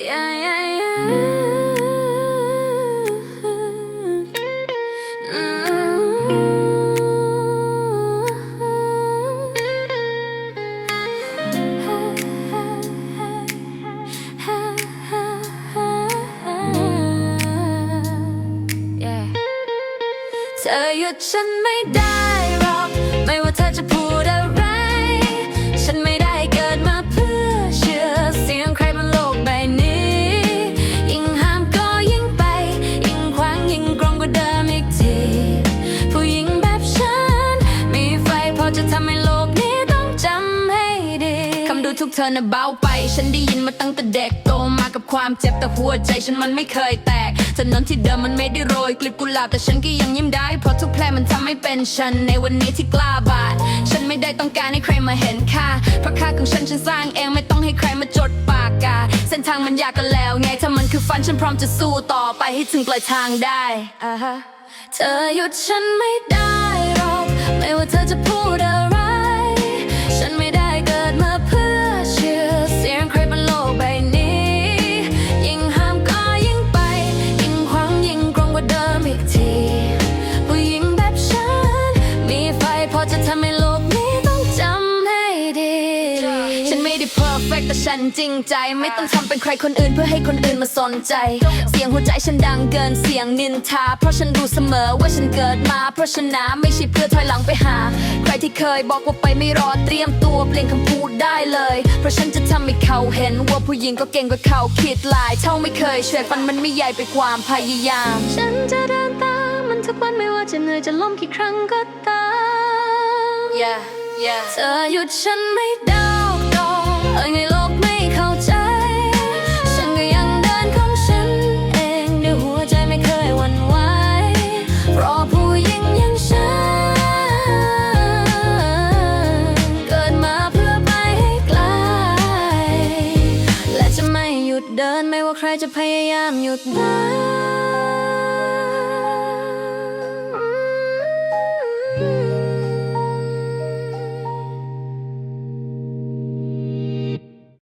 Yeah, yeah, yeah. Yeah. เธอหยุดฉันไม่ได้ ดูทุกเธอน่ะเบาไป ฉันได้ยินมาตั้งแต่เด็กโตมากับความเจ็บแต่หัวใจฉันมันไม่เคยแตกถนนที่เดิมมันไม่ได้โรยกลีบกุหลาบแต่ฉันก็ยังยิ้มได้ เพราะทุกแผลมันทำให้เป็นฉันในวันนี้ที่กล้าบาดฉันไม่ได้ต้องการให้ใครมาเห็นค่าเพราะค่าของฉันฉันสร้างเองไม่ต้องให้ใครมาจดปากกาเส้นทางมันยากกันแล้ว ไงถ้ามันคือฝันฉันพร้อมจะสู้ต่อไปให้ถึงปลายทางได้อ่าฮะเธอหยุดฉันไม่ได้หรอกไม่ว่าเธอจะพูดอะไร ทำให้โลกนี้ต้องจำให้ดี ฉันไม่ได้เพอร์เฟกแต่ฉันจริงใจ ไม่ต้องทำเป็นใครคนอื่นเพื่อให้คนอื่นมาสนใจ เสียงหัวใจฉันดังเกินเสียงนินทา เพราะฉันรู้เสมอว่าฉันเกิดมา เพราะชนะไม่ใช่เพื่อถอยหลังไปหา ใครที่เคยบอกว่าไปไม่รอดเตรียมตัวเปลี่ยนคำพูดได้เลย เพราะฉันจะทำให้เขาเห็นว่าผู้หญิงก็เก่งกว่าเขาคิดหลาย เท่าไม่เคยเฉยฟันมันไม่ใหญ่ไปความพยายาม ฉันจะเดินตามมันทุกวันไม่ว่าจะเหนื่อยจะล้มกี่ครั้งก็ตาม yeah yeah เธอหยุดฉันไม่ได้ตรงเอ้ยไงโลกไม่เข้าใจ ฉันก็ยังเดินของฉันเองด้วยหัวใจไม่เคยหวั่นไหวเพราะผู้หญิงอย่างฉัน เกิดมาเพื่อไปให้ไกล และจะไม่หยุดเดินไม่ว่าใครจะพยายามหยุดได้